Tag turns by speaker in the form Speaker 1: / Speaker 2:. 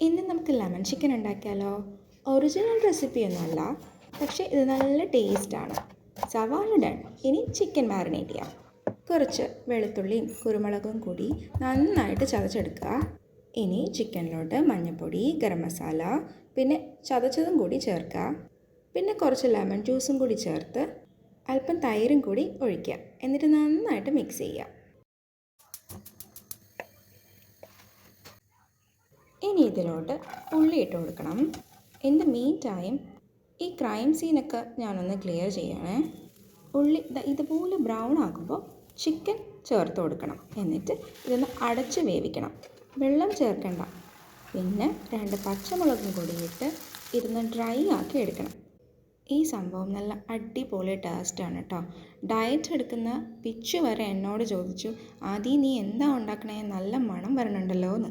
Speaker 1: ഇന്ന് നമുക്ക് lemon chicken ഉണ്ടാക്കിയാലോ? ഒറിജിനൽ റെസിപ്പിയൊന്നുമല്ല പക്ഷേ ഇത് നല്ല ടേസ്റ്റാണ് സവാള ഡൺ ഇനി ചിക്കൻ മാറിനേറ്റ് ചെയ്യാം. കുറച്ച് വെളുത്തുള്ളിയും കുരുമുളകും കൂടി നന്നായിട്ട് ചതച്ചെടുക്കുക. ഇനി ചിക്കനിലോട്ട് മഞ്ഞൾപ്പൊടി ഗരം മസാല പിന്നെ ചതച്ചതും കൂടി ചേർക്കുക. പിന്നെ കുറച്ച് ലെമൺ ജ്യൂസും കൂടി ചേർത്ത് അല്പം തൈരും കൂടി ഒഴിക്കുക. എന്നിട്ട് നന്നായിട്ട് മിക്സ് ചെയ്യുക. ഇനി ഇതിലോട്ട് ഉള്ളി ഇട്ട് കൊടുക്കണം. ദ മീൻ ടൈം ഈ ക്രൈം സീനൊക്കെ ഞാനൊന്ന് ക്ലിയർ ചെയ്യണേ. ഉള്ളി ഇതുപോലെ ബ്രൗൺ ആകുമ്പോൾ ചിക്കൻ ചേർത്ത് കൊടുക്കണം. എന്നിട്ട് ഇതൊന്ന് അടച്ച് വേവിക്കണം. വെള്ളം ചേർക്കണ്ട. പിന്നെ രണ്ട് പച്ചമുളകും കൂടിയിട്ട് ഇതൊന്ന് ഡ്രൈ ആക്കി എടുക്കണം. ഈ സംഭവം നല്ല അടിപൊളി ടേസ്റ്റാണ് കേട്ടോ ഡയറ്റ് എടുക്കുന്ന പിച്ചു വരെ എന്നോട് ചോദിച്ചു ആദ്യം നീ എന്താ ഉണ്ടാക്കണേ? നല്ല മണം വരണുണ്ടല്ലോ എന്ന്